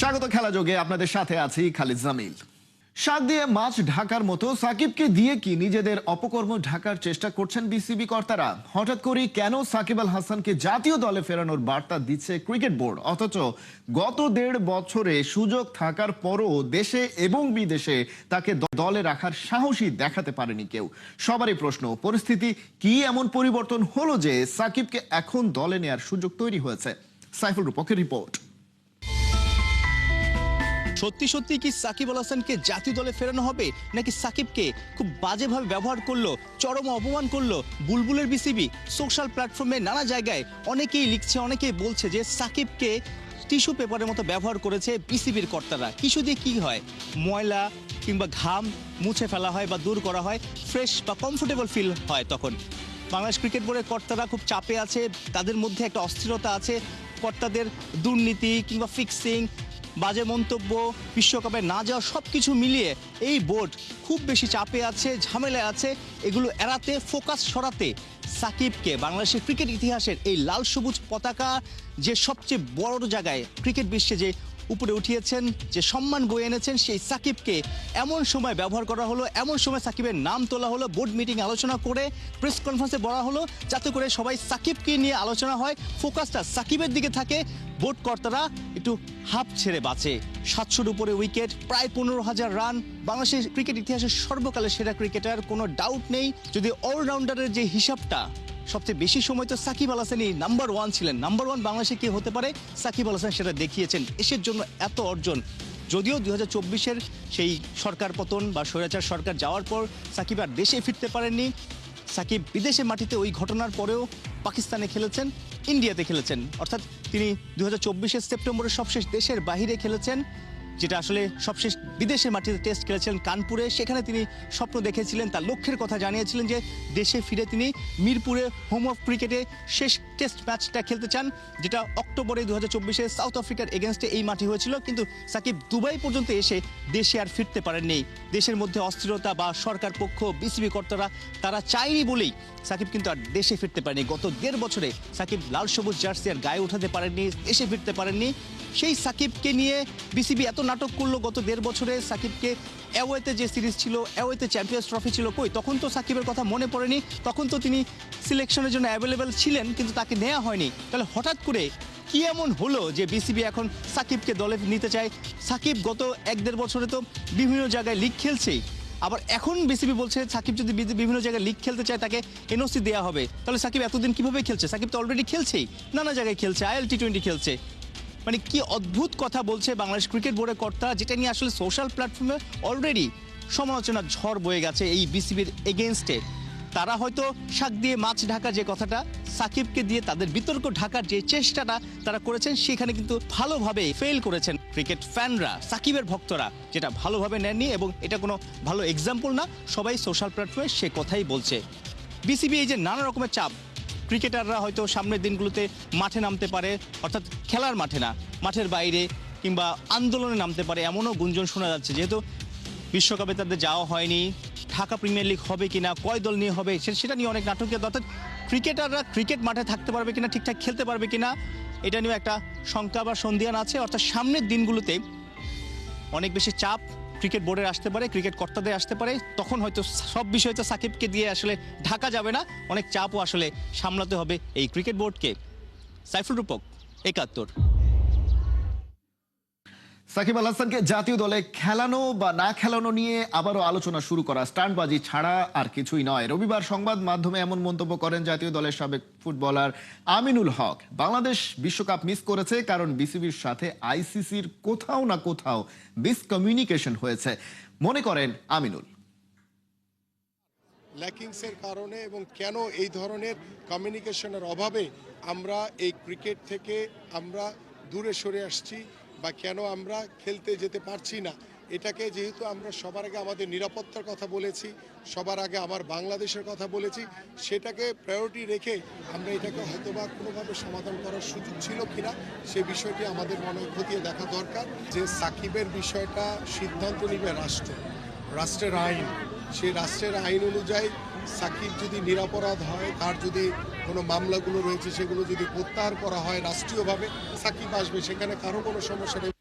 স্বাগত খেলা যোগে আপনাদের সাথে আছি খালিদ জামিল। শাক দিয়ে মাছ ঢাকার মতো সাকিবকে দিয়ে কি নিজেদের অপকর্ম ঢাকার চেষ্টা করছেন বিসিবি কর্তারা? হঠাৎ করে কেন সাকিব আল হাসানকে জাতীয় দলে ফেরানোর বার্তা দিচ্ছে ক্রিকেট বোর্ড? অথচ গত দেড় বছরে সুযোগ থাকার পরও দেশে এবং বিদেশে তাকে দলে রাখার সাহসী দেখাতে পারেনি কেউ। সবারই প্রশ্ন, পরিস্থিতি কি এমন পরিবর্তন হলো যে সাকিবকে এখন দলে নেয়ার সুযোগ তৈরি হয়েছে? সাইফুল রূপকের রিপোর্ট। সত্যি সত্যি কি সাকিব আল হাসানকে জাতীয় দলে ফেরানো হবে? নাকি সাকিবকে খুব বাজেভাবে ব্যবহার করল, চরম অপমান করল বুলবুলের বিসিবি সোশ্যাল প্ল্যাটফর্মে নানা জায়গায় অনেকেই লিখছে, অনেকেই বলছে যে সাকিবকে টিস্যু পেপারের মতো ব্যবহার করেছে বিসিবির কর্তারা। কিছু দিয়ে কী হয়? ময়লা কিংবা ঘাম মুছে ফেলা হয় বা দূর করা হয় ফ্রেশ বা কমফোর্টেবল ফিল হয় তখন। বাংলাদেশ ক্রিকেট বোর্ডের কর্তারা খুব চাপে আছে, তাদের মধ্যে একটা অস্থিরতা আছে, কর্তাদের দুর্নীতি কিংবা ফিক্সিং বাজে মন্তব্য, বিশ্বকাপে না যাওয়া সব কিছু মিলিয়ে এই বোর্ড খুব বেশি চাপে আছে, ঝামেলায় আছে। এগুলো এড়াতে, ফোকাস সরাতে সাকিবকে বাংলাদেশের ক্রিকেট ইতিহাসের এই লাল সবুজ পতাকা যে সবচেয়ে বড় জায়গায় ক্রিকেট বিশ্বে যে উপরে উঠিয়েছেন, যে সম্মান বয়ে এনেছেন সেই সাকিবকে। এমন সময় ব্যবহার করা হলো, এমন সময় সাকিবের নাম তোলা হলো বোর্ড মিটিং আলোচনা করে প্রেস কনফারেন্সে বলা হলো, যাতে করে সবাই সাকিবকে নিয়ে আলোচনা হয় ফোকাসটা সাকিবের দিকে থাকে। বোর্ড কর্তারা একটু হাফ ছেড়ে বাঁচে। সাতশোর উপরে উইকেট প্রায় পনেরো হাজার রান বাংলাদেশের ক্রিকেট ইতিহাসের সর্বকালের সেরা ক্রিকেটার কোনো ডাউট নেই। যদি অলরাউন্ডারের যে হিসাবটা সবচেয়ে বেশি সময় তো সাকিব আল হাসানই নাম্বার ওয়ান ছিলেন। নাম্বার ওয়ান বাংলাদেশে কি হতে পারে? সাকিব আল হাসান সেটা দেখিয়েছেন। এসের জন্য এত অর্জন। যদিও দুই হাজার সেই সরকার পতন বা স্বৈরাচার সরকার যাওয়ার পর সাকিব আর দেশে ফিরতে পারেননি। সাকিব বিদেশে মাটিতে ওই ঘটনার পরেও পাকিস্তানে খেলেছেন, ইন্ডিয়াতে খেলেছেন। অর্থাৎ তিনি দু হাজার চব্বিশের সেপ্টেম্বরের সবশেষ দেশের বাহিরে খেলেছেন। যেটা আসলে সবশেষ বিদেশের মাটিতে টেস্ট খেলেছিলেন কানপুরে। সেখানে তিনি স্বপ্ন দেখেছিলেন, তার লক্ষ্যের কথা জানিয়েছিলেন যে দেশে ফিরে তিনি মিরপুরে হোম অফ ক্রিকেটে শেষ টেস্ট ম্যাচটা খেলতে চান, যেটা অক্টোবরে দু হাজার সাউথ আফ্রিকার এগেনস্টে এই মাঠে হয়েছিল। কিন্তু সাকিব দুবাই পর্যন্ত এসে দেশে আর ফিরতে পারেননি। দেশের মধ্যে অস্থিরতা বা সরকার পক্ষ বিসিবি কর্তারা, তারা চায়নি বলেই সাকিব কিন্তু আর দেশে ফিরতে পারেনি গত দেড় বছরে সাকিব লাল সবুজ জার্সি আর গায়ে উঠাতে পারেননি, দেশে ফিরতে পারেননি। সেই সাকিবকে নিয়ে বিসিবি এত নাটক করল গত দেড় বছরে। সাকিবকে অ্যাওয়েতে যে সিরিজ ছিল, অ্যাওয়েতে চ্যাম্পিয়ন্স ট্রফি ছিল কই? তখন তো সাকিবের কথা মনে পড়েনি। তখন তো তিনি সিলেকশনের জন্য অ্যাভেলেবেল ছিলেন, কিন্তু তাকে নেওয়া হয়নি। তাহলে হঠাৎ করে কি এমন হলো যে বিসিবি এখন সাকিবকে দলে নিতে চায়? সাকিব গত এক দেড় বছরে তো বিভিন্ন জায়গায় লিগ খেলছেই। আবার এখন বিসিবি বলছে সাকিব যদি বিভিন্ন জায়গায় লিগ খেলতে চায়, তাকে এনওসি দেওয়া হবে। তাহলে সাকিব এতদিন কীভাবে খেলছে? সাকিব তো অলরেডি খেলছেই। নানা জায়গায় খেলছে আইএল টি টোয়েন্টি খেলছে। মানে কি অদ্ভুত কথা বলছে বাংলাদেশ ক্রিকেট বোর্ডের কর্তা, যেটা নিয়ে আসলে সোশ্যাল প্ল্যাটফর্মে অলরেডি সমালোচনার ঝড় বয়ে গেছে এই বিসিবির এগেনস্টে তারা হয়তো শাক দিয়ে মাছ ঢাকা যে কথাটা, সাকিবকে দিয়ে তাদের বিতর্ক ঢাকার যে চেষ্টাটা তারা করেছেন, সেখানে কিন্তু ভালোভাবে ফেল করেছেন ক্রিকেট ফ্যানরা, সাকিবের ভক্তরা, যেটা ভালোভাবে নেননি এবং এটা কোনো ভালো এক্সাম্পল না, সবাই সোশ্যাল প্ল্যাটফর্মে সে কথাই বলছে। বিসিবি এই যে নানা রকমের চাপ ক্রিকেটাররা হয়তো সামনের দিনগুলোতে মাঠে নামতে পারে, অর্থাৎ খেলার মাঠে না, মাঠের বাইরে কিংবা আন্দোলনে নামতে পারে, এমনও গুঞ্জন শোনা যাচ্ছে। যেহেতু বিশ্বকাপে তাদের যাওয়া হয়নি, ঢাকা প্রিমিয়ার লিগ হবে কিনা কয় দল নিয়ে হবে সেটা নিয়ে অনেক নাটকীয় অর্থাৎ ক্রিকেটাররা ক্রিকেট মাঠে থাকতে পারবে কিনা, ঠিকঠাক খেলতে পারবে কিনা, এটা নিয়েও একটা শঙ্কা বা সন্ধিয়ান আছে। অর্থাৎ সামনের দিনগুলোতে অনেক বেশি চাপ ক্রিকেট বোর্ডের আসতে পারে, ক্রিকেট কর্তাদের আসতে পারে, তখন হয়তো সব বিষয় তো সাকিবকে দিয়ে আসলে ঢাকা যাবে না, অনেক চাপও আসলে সামলাতে হবে এই ক্রিকেট বোর্ডকে। সাইফুল রূপক, একাত্তর। সাকিব আল হাসানকে জাতীয় দলে খেলানো বা না খেলানো নিয়ে আবারও আলোচনা শুরু করা স্টান্টবাজি ছাড়া আর কিছুই নয়। রবিবার সংবাদ মাধ্যমে এমন মন্তব্য করেন জাতীয় দলের সাবেক ফুটবলার আমিনুল হক। বাংলাদেশ বিশ্বকাপ মিস করেছে কারণ বিসিবির সাথে আইসিসির কোথাও না কোথাও মিসকমিউনিকেশন হয়েছে। মনে করেন আমিনুল। ল্যাকিংসের কারণে এবং কেন এই ধরনের কমিউনিকেশনের অভাবে আমরা এই ক্রিকেট থেকে আমরা দূরে সরে আসছি বা কেন আমরা খেলতে যেতে পারছি না? এটাকে যেহেতু আমরা সবার আগে আমাদের নিরাপত্তার কথা বলেছি, সবার আগে আমার বাংলাদেশের কথা বলেছি, সেটাকে প্রায়োরিটি রেখে আমরা এটাকে হয়তো বা কোনোভাবে সমাধান করার সুযোগ ছিল কিনা, সে বিষয়টি আমাদের মনে খতিয়ে দেখা দরকার। যে সাকিবের বিষয়টা সিদ্ধান্ত নেবে রাষ্ট্র, রাষ্ট্রের আইন সেই রাষ্ট্রের আইন অনুযায়ী সাকিব যদি নিরাপরাধ হয়, তার যদি কোনো মামলাগুলো রয়েছে, সেগুলো যদি প্রত্যাহার করা হয় রাষ্ট্রীয়ভাবে, সাকিব আসবে, সেখানে কারও কোনো সমস্যা নেই।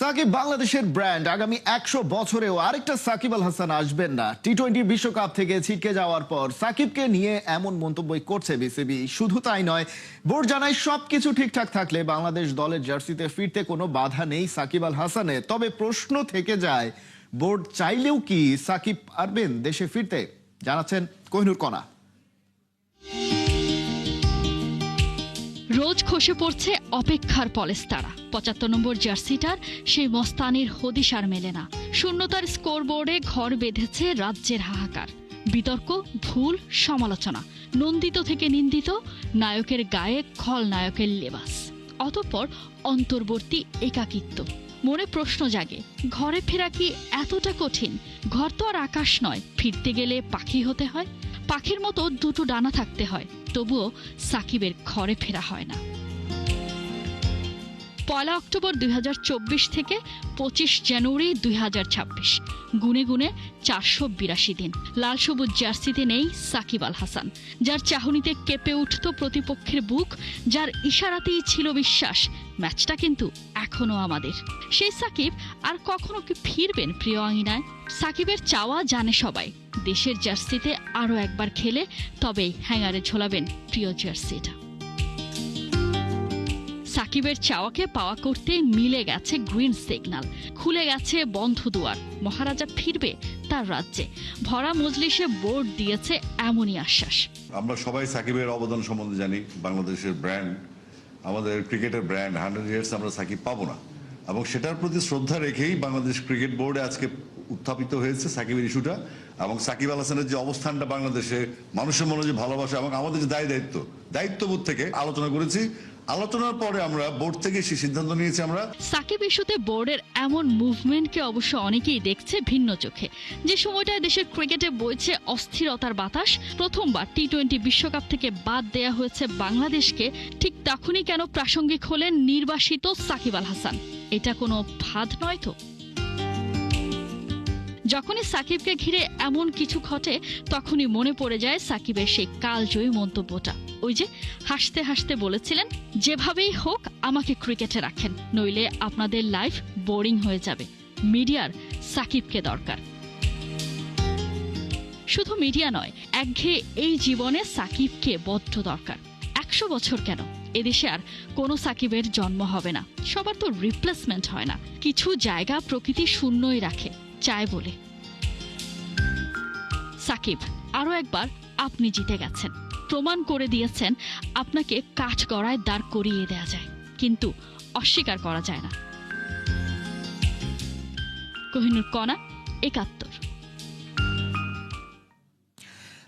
সাকিব বাংলাদেশের ব্র্যান্ড, আগামী একশো বছরেও আরেকটা সাকিব আল হাসান আসবেন না। টি টোয়েন্টি বিশ্বকাপ থেকে ছিটকে যাওয়ার পর সাকিবকে নিয়ে এমন মন্তব্যই করছে বিসিবি। শুধু তাই নয়, বোর্ড জানায় সবকিছু ঠিকঠাক থাকলে বাংলাদেশ দলের জার্সিতে ফিরতে কোনো বাধা নেই সাকিব আল হাসানের। তবে প্রশ্ন থেকে যায় বোর্ড চাইলেও কি সাকিব পারবেন দেশে ফিরতে? জানাচ্ছেন কোহিনুর কণা। রোজ খসে পড়ছে অপেক্ষার পলেস্তারা। পঁচাত্তর নম্বর জার্সিটার সেই মস্তানির হদিশ আর মেলে না। শূন্যতার স্কোরবোর্ডে ঘর বেঁধেছে রাজ্যের হাহাকার। বিতর্ক, ভুল, সমালোচনা। নন্দিত থেকে নিন্দিত, নায়কের গায়ে খল নায়কের লেবাস। অতঃপর অন্তর্বর্তী একাকিত্ব। মনে প্রশ্ন জাগে, ঘরে ফেরা কি এতটা কঠিন? ঘর তো আর আকাশ নয়, ফিরতে গেলে পাখি হতে হয়। পাখির মতো দুটো ডানা থাকতে হয়, তবুও সাকিবের ঘরে ফেরা হয় না। পয়লা অক্টোবর দুই হাজার চব্বিশ থেকে পঁচিশ জানুয়ারি দুই হাজার ছাব্বিশ। গুনে গুনে চারশো বিরাশি দিন। লাল সবুজ জার্সিতে নেই সাকিব আল হাসান। যার চাহনিতে কেঁপে উঠত প্রতিপক্ষের বুক, যার ইশারাতেই ছিল বিশ্বাস, ম্যাচটা কিন্তু এখনও আমাদের। সেই সাকিব আর কখনো কি ফিরবেন প্রিয় আঙিনায়? সাকিবের চাওয়া জানে সবাই। দেশের জার্সিতে আরও একবার খেলে তবেই হ্যাঙ্গারে ঝোলাবেন প্রিয় জার্সিটা। সাকিবের চাওয়াকে পাওয়া করতে মিলে গেছে গ্রিন সিগন্যাল। খুলে গেছে বন্ধ দুয়ার। মহারাজা ফিরবে তার রাজ্যে। ভরা মজলিসে বোর্ড দিয়েছে এমনই আশ্বাস। আমরা সবাই সাকিবের অবদান সম্বন্ধে জানি, বাংলাদেশের ব্র্যান্ড। আমাদের ক্রিকেটের ব্র্যান্ড, হান্ড্রেড ইয়ার্স আমরা সাকিব পাবো না। এবং সেটার প্রতি শ্রদ্ধা রেখেই বাংলাদেশ ক্রিকেট বোর্ডে আজকে উত্থাপিত হয়েছে সাকিবের ইস্যুটা। এবং সাকিব আল হাসানের যে অবস্থানটা বাংলাদেশে, মানুষের মনে যে ভালোবাসা এবং আমাদের যে দায় দায়িত্ব, দায়িত্ববোধ থেকে আলোচনা করেছি। আলোচনার পরে আমরা বোর্ড থেকে সেই সিদ্ধান্ত নিয়েছি আমরা। সাকিব ইস্যুতে বোর্ডের এমন মুভমেন্টকে অবশ্য অনেকেই দেখছে ভিন্ন চোখে। যে সময়টায় দেশের ক্রিকেটে বইছে অস্থিরতার বাতাস, প্রথমবার টি টোয়েন্টি বিশ্বকাপ থেকে বাদ দেয়া হয়েছে বাংলাদেশকে, ঠিক তখনই কেন প্রাসঙ্গিক হলেন নির্বাসিত সাকিব আল হাসান। এটা কোনো ফাঁদ নয় তো? যখনই সাকিবকে ঘিরে এমন কিছু ঘটে, তখনই মনে পড়ে যায় সাকিবের সেই কালজয়ী মন্তব্যটা। ওই যে হাসতে হাসতে বলেছিলেন, যেভাবেই হোক, আমাকে ক্রিকেটে রাখেন, নইলে আপনাদের লাইফ বোরিং হয়ে যাবে। মিডিয়ার সাকিবকে দরকার। শুধু মিডিয়া নয়, একঘেয়ে এই জীবনে সাকিবকে বদ্ধ দরকার। একশো বছর কেন? এদেশে আর কোনো সাকিবের জন্ম হবে না। সবার তো রিপ্লেসমেন্ট হয় না। কিছু জায়গা প্রকৃতি শূন্যই রাখে। চায় বলে। সাকিব আরও একবার আপনি জিতে গেছেন। প্রমাণ করে দিয়েছেন আপনাকে কাঠ গড়ায় দাঁড় করিয়ে দেয়া যায়, কিন্তু অস্বীকার করা যায় না। কোহিনুর কণা একাত্তর।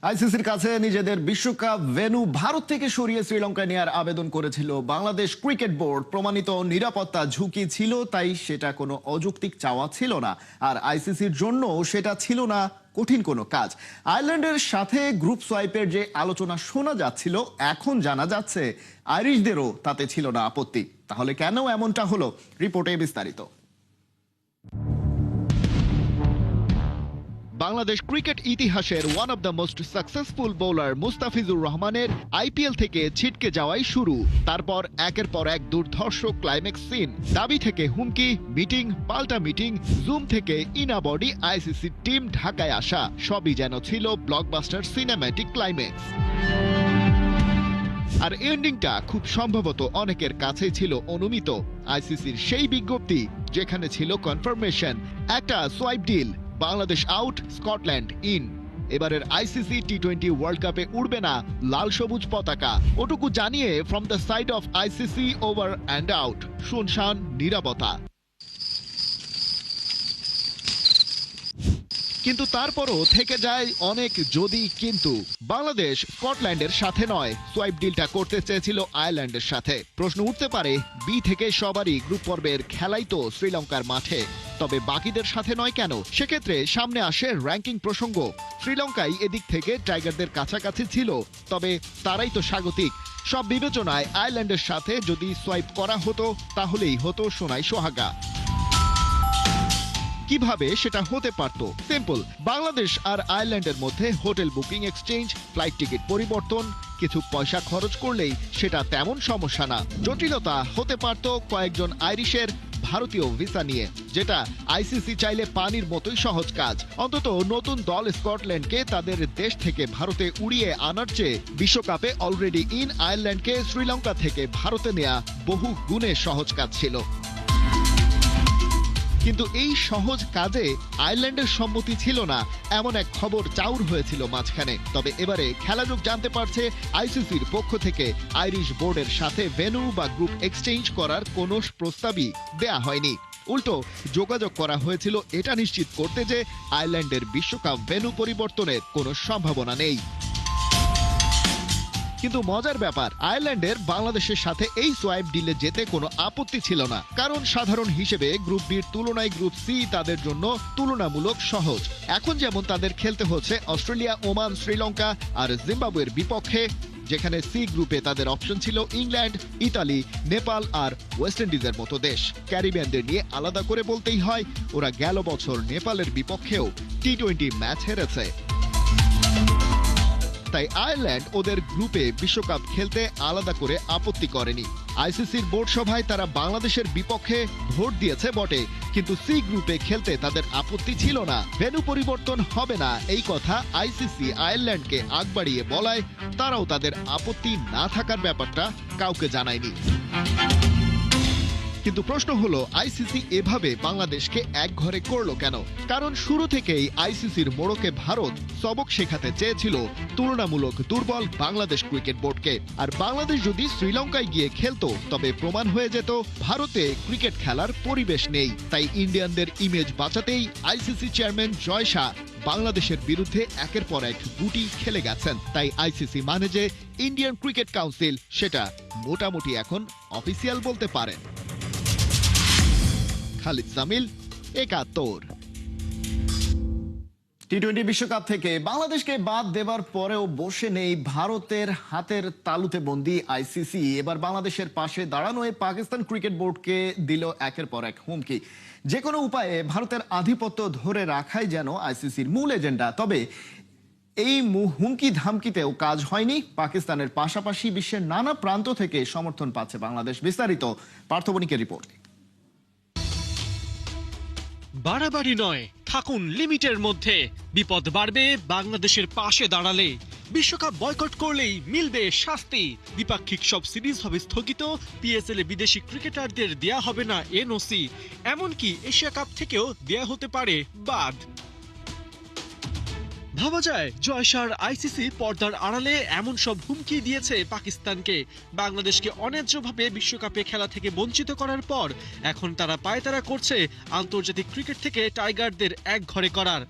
আইসিসির কাছে নিজেদের বিশ্বকাপ ভেনু ভারত থেকে সরিয়ে শ্রীলঙ্কায় নেওয়ার আবেদন করেছিল বাংলাদেশ ক্রিকেট বোর্ড। প্রমাণিত নিরাপত্তা ঝুঁকি ছিল, তাই সেটা কোনো অযৌক্তিক চাওয়া ছিল না। আর আইসিসির জন্য সেটা ছিল না, কঠিন কোনো কাজ। আয়ারল্যান্ডের সাথে গ্রুপ সোয়াইপের যে আলোচনা শোনা যাচ্ছিল, এখন জানা যাচ্ছে আইরিশদেরও তাতে ছিল না আপত্তি। তাহলে কেন এমনটা হলো? রিপোর্টে বিস্তারিত। বাংলাদেশ ক্রিকেট ইতিহাসের one of the most successful bowler Mustafizur রহমানের আইপিএল থেকে ছিটকে যাওয়াই শুরু। তারপর একের পর এক দুর্ধর্ষ ক্লাইম্যাক্স সিন দাবি থেকে হুমকি মিটিং পাল্টা মিটিং জুম থেকে ইনাবডি আইসিসি টিম ঢাকায় আসা, সবই যেন ছিল ব্লকবাস্টার সিনেম্যাটিক ক্লাইম্যাক্স আর এন্ডিংটা খুব সম্ভবত অনেকের কাছেই ছিল অনুমিত। আইসিসির সেই বিজ্ঞপ্তি, যেখানে ছিল কনফার্মেশন একটা swipe deal Bangladesh out Scotland in এবারের আইসিসি টি টোয়েন্টি ওয়ার্ল্ড কাপে উড়বে না লাল সবুজ পতাকা। ওটুকু জানিয়ে from the side of ICC over and out শুনশান, নিরাপত্তা। কিন্তু তারপরও থেকে যায় অনেক যদি কিন্তু। বাংলাদেশ স্কটল্যান্ডের সাথে নয়, সোয়াইপ ডিলটা করতে চেয়েছিল আয়ারল্যান্ডের সাথে। প্রশ্ন উঠতে পারে বি থেকে সবারই গ্রুপ পর্বের খেলাই তো শ্রীলঙ্কার মাঠে। তবে বাকিদের সাথে নয় কেন? সেক্ষেত্রে সামনে আসে র্যাঙ্কিং প্রসঙ্গ। শ্রীলঙ্কাই এদিক থেকে টাইগারদের কাছাকাছি ছিল, তবে তারাই তো স্বাগতিক। সব বিবেচনায় আয়ারল্যান্ডের সাথে যদি সোয়াইপ করা হতো, তাহলেই হতো সোনাই সোহাগা। কীভাবে সেটা হতে পারত? সিম্পল বাংলাদেশ আর আয়ারল্যান্ডের মধ্যে hotel booking exchange, flight ticket পরিবর্তন, কিছু পয়সা খরচ করলেই সেটা তেমন সমস্যা না। জটিলতা হতে পারত কয়েকজন আইরিশের ভারতীয় ভিসা নিয়ে, যেটা আইসিসি চাইলে পানির মতোই সহজ কাজ। অন্তত নতুন দল স্কটল্যান্ডকে তাদের দেশ থেকে ভারতে উড়িয়ে আনার চেয়ে বিশ্বকাপে অলরেডি ইন আয়ারল্যান্ডকে শ্রীলঙ্কা থেকে ভারতে নেয়া বহু গুণে সহজ কাজ ছিল। কিন্তু এই সহজ কাজে আয়ারল্যান্ডের সম্মতি ছিল না। এমন এক খবর চাউর হয়েছিল মাঝখানে। তবে এবারে খেলাযোগ জানতে পারছে আইসিসির পক্ষ থেকে। আইরিশ বোর্ডের সাথে ভেনু বা গ্রুপ এক্সচেঞ্জ করার কোনো প্রস্তাবই দেয়া হয়নি। উল্টো, যোগাযোগ করা হয়েছিল এটা নিশ্চিত করতে যে আয়ারল্যান্ডের বিশ্বকাপ ভেনু পরিবর্তনের কোনো সম্ভাবনা নেই। কিন্তু মজার ব্যাপার, আয়ারল্যান্ডের বাংলাদেশের সাথে এই সোয়াইপ ডিলে যেতে কোনো আপত্তি ছিল না। কারণ সাধারণ হিসেবে গ্রুপ বির তুলনায় গ্রুপ সি তাদের জন্য তুলনামূলক সহজ। এখন যেমন তাদের খেলতে হচ্ছে অস্ট্রেলিয়া, ওমান, শ্রীলঙ্কা আর জিম্বাবুয়ের বিপক্ষে, যেখানে সি গ্রুপে তাদের অপশন ছিল ইংল্যান্ড, ইতালি, নেপাল আর ওয়েস্ট ইন্ডিজের মতো দেশ। ক্যারিবিয়ানদের নিয়ে আলাদা করে বলতেই হয়, ওরা গেল বছর নেপালের বিপক্ষেও টি টোয়েন্টি ম্যাচ হেরেছে। তাই আয়ারল্যান্ড ওদের গ্রুপে বিশ্বকাপ খেলতে আলাদা করে আপত্তি করেনি। আইসিসির বোর্ড সভায় তারা বাংলাদেশের বিপক্ষে ভোট দিয়েছে বটে, কিন্তু সি গ্রুপে খেলতে তাদের আপত্তি ছিল না। ভেনু পরিবর্তন হবে না, এই কথা আইসিসি আয়ারল্যান্ডকে আগ বাড়িয়ে বলায় তারাও তাদের আপত্তি না থাকার ব্যাপারটা কাউকে জানায়নি। কিন্তু প্রশ্ন হলো আইসিসি এভাবে বাংলাদেশকে এক ঘরে করল কেন? কারণ শুরু থেকেই আইসিসির মোড়কে ভারত সবক শেখাতে চেয়েছিল তুলনামূলক দুর্বল বাংলাদেশ ক্রিকেট বোর্ডকে। আর বাংলাদেশ যদি শ্রীলঙ্কায় গিয়ে খেলতো, তবে প্রমাণ হয়ে যেত ভারতে ক্রিকেট খেলার পরিবেশ নেই। তাই ইন্ডিয়ানদের ইমেজ বাঁচাতেই আইসিসি চেয়ারম্যান জয় শাহ বাংলাদেশের বিরুদ্ধে একের পর এক গুটি খেলে গেছেন। তাই আইসিসি মানে যে ইন্ডিয়ান ক্রিকেট কাউন্সিল সেটা মোটামুটি এখন অফিসিয়াল বলতে পারেন। খালিদ জামিল, একাত্তর। টি টোয়েন্টি বিশ্বকাপ থেকে বাংলাদেশকে বাদ দেবার পরেও বসে নেই ভারতের হাতের তালুতে বন্দি আইসিসি। এবার বাংলাদেশের পাশে দাঁড়ানোয় পাকিস্তান ক্রিকেট বোর্ডকে দিল একের পর এক হুমকি। যে কোনো উপায়ে ভারতের আধিপত্য ধরে রাখাই যেন আইসিসির মূল এজেন্ডা। তবে এই হুমকি ধামকিতেও কাজ হয়নি। পাকিস্তানের পাশাপাশি বিশ্বের নানা প্রান্ত থেকে সমর্থন পাচ্ছে বাংলাদেশ। বিস্তারিত পার্থবণিকের রিপোর্ট। বাড়াবাড়ি নয়, থাকুন লিমিটের মধ্যে। বিপদ বাড়বে, বাংলাদেশের পাশে দাঁড়ালে। বিশ্বকাপ বয়কট করলেই মিলবে শাস্তি। দ্বিপাক্ষিক সব সিরিজ হবে স্থগিত পিএসএল এ বিদেশি ক্রিকেটারদের দেয়া হবে না এনওসি এমনকি এশিয়া কাপ থেকেও দেয়া হতে পারে বাদ। ভাবা যায়, জয়সার আইসিসি পর্দার আড়ালে এমন সব হুমকি দিয়েছে পাকিস্তানকে। বাংলাদেশকে অন্যায্যভাবে বিশ্বকাপে খেলা থেকে বঞ্চিত করার পর, এখন তারা পায়তারা করছে আন্তর্জাতিক ক্রিকেট থেকে টাইগারদের এক ঘরে করার।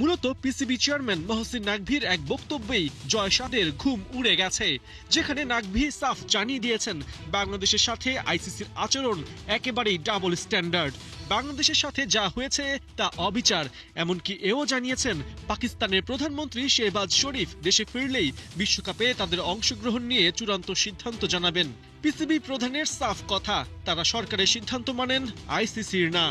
মূলত পিসিবি চেয়ারম্যান মহসিন নাকভির এক বক্তব্যেই জয় শাহের ঘুম উড়ে গেছে, যেখানে নাকভি সাফ জানিয়ে দিয়েছেন, বাংলাদেশের সাথে আইসিসির আচরণ একেবারেই ডাবল স্ট্যান্ডার্ড বাংলাদেশের সাথে যা হয়েছে তা অবিচার, এমনকি এও জানিয়েছেন, পাকিস্তানের প্রধানমন্ত্রী শেহবাজ শরীফ দেশে ফিরলেই বিশ্বকাপে তাদের অংশগ্রহণ নিয়ে চূড়ান্ত সিদ্ধান্ত জানাবেন। পিসিবি প্রধানের সাফ কথা, তারা সরকারের সিদ্ধান্ত মানেন, আইসিসির না।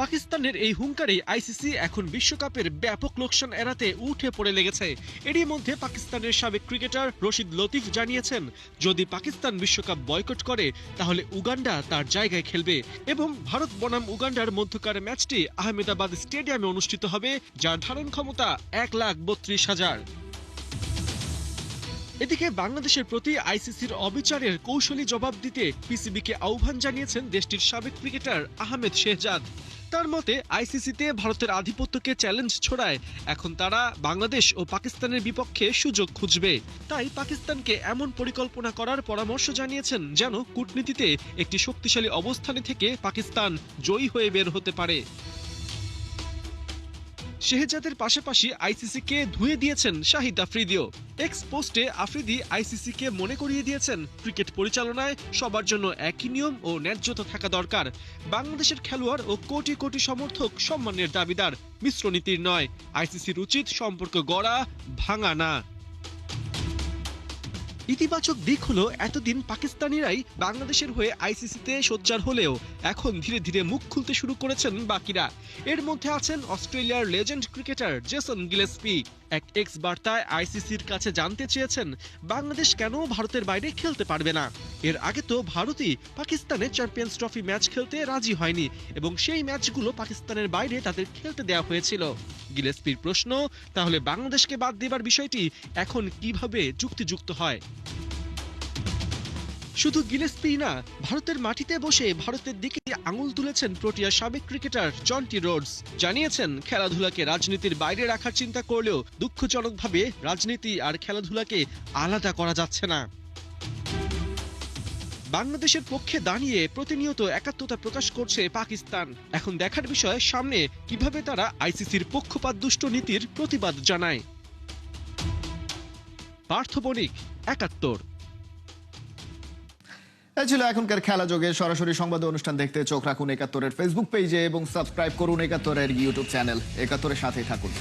পাকিস্তানের এই হুঙ্কারে আইসিসি এখন বিশ্বকাপের ব্যাপক লোকসান এড়াতে উঠে পড়ে লেগেছে। এরই মধ্যে পাকিস্তানের সাবেক ক্রিকেটার রশিদ লতিফ জানিয়েছেন, যদি পাকিস্তান বিশ্বকাপ বয়কট করে, তাহলে উগান্ডা তার জায়গায় খেলবে এবং ভারত বনাম উগান্ডার মধ্যকার ম্যাচটি আহমেদাবাদ স্টেডিয়ামে অনুষ্ঠিত হবে, যার ধারণ ক্ষমতা এক লাখ বত্রিশ হাজার। এদিকে বাংলাদেশের প্রতি আইসিসির অবিচারের কৌশলী জবাব দিতে পিসিবিকে আহ্বান জানিয়েছেন দেশটির সাবেক ক্রিকেটার আহমেদ শেহজাদ। তার মতে, আইসিসিতে ভারতের আধিপত্যকে চ্যালেঞ্জ ছড়ায়। এখন তারা বাংলাদেশ ও পাকিস্তানের বিপক্ষে সুযোগ খুঁজবে। তাই পাকিস্তানকে এমন পরিকল্পনা করার পরামর্শ জানিয়েছেন যেন কূটনীতিতে একটি শক্তিশালী অবস্থানে থেকে পাকিস্তান জয়ী হয়ে বের হতে পারে। শেহজাদের পাশাপাশি আইসিসিকে ধুয়ে দিয়েছেন শাহিদ আফ্রিদিও। এক্স পোস্টে আফ্রিদি আইসিসিকে মনে করিয়ে দিয়েছেন, ক্রিকেট পরিচালনায় সবার জন্য একই নিয়ম ও ন্যায্যতা থাকা দরকার। বাংলাদেশের খেলোয়াড় ও কোটি কোটি সমর্থক সম্মানের দাবিদার মিশ্র নীতির নয়। আইসিসির উচিত সম্পর্ক গড়া, ভাঙা না। ইতিবাচক দিক হলো, এতদিন পাকিস্তানিরাই বাংলাদেশের হয়ে আইসিসিতে সোচ্চার হলেও এখন ধীরে ধীরে মুখ খুলতে শুরু করেছেন বাকিরা। এর মধ্যে আছেন অস্ট্রেলিয়ার লেজেন্ড ক্রিকেটার জেসন গিলেসপি। এক এক্স বার্তায় আইসিসির কাছে জানতে চেয়েছেন, বাংলাদেশ কেন ভারতের বাইরে খেলতে পারবে না? এর আগে তো ভারতই পাকিস্তানে চ্যাম্পিয়ন্স ট্রফি ম্যাচ খেলতে রাজি হয়নি এবং সেই ম্যাচগুলো পাকিস্তানের বাইরে তাদের খেলতে দেওয়া হয়েছিল। গিলেসপির প্রশ্ন, তাহলে বাংলাদেশকে বাদ দেবার বিষয়টি এখন কীভাবে যুক্তিযুক্ত হয়? শুধু গিলেস্পি না, ভারতের মাটিতে বসে ভারতের দিকে আঙুল তুলেছেন প্রোটিয়া সাবেক ক্রিকেটার জন্টি রোডস। জানিয়েছেন, খেলাধুলাকে রাজনীতির বাইরে রাখার চিন্তা করলেও দুঃখজনকভাবে রাজনীতি আর খেলাধুলাকে আলাদা করা যাচ্ছে না। বাংলাদেশের পক্ষে দাঁড়িয়ে প্রতিনিয়ত একাত্মতা প্রকাশ করছে পাকিস্তান। এখন দেখার বিষয়, সামনে কীভাবে তারা আইসিসির পক্ষপাত দুষ্ট নীতির প্রতিবাদ জানায়। পার্থ বণিক, একাত্তর। এই ছিল এখনকার খেলা যোগে। সরাসরি সংবাদ অনুষ্ঠান দেখতে চোখ রাখুন একাত্তরের ফেসবুক পেজে এবং সাবস্ক্রাইব করুন একাত্তরের ইউটিউব চ্যানেল একাত্তরের সাথেই থাকুন।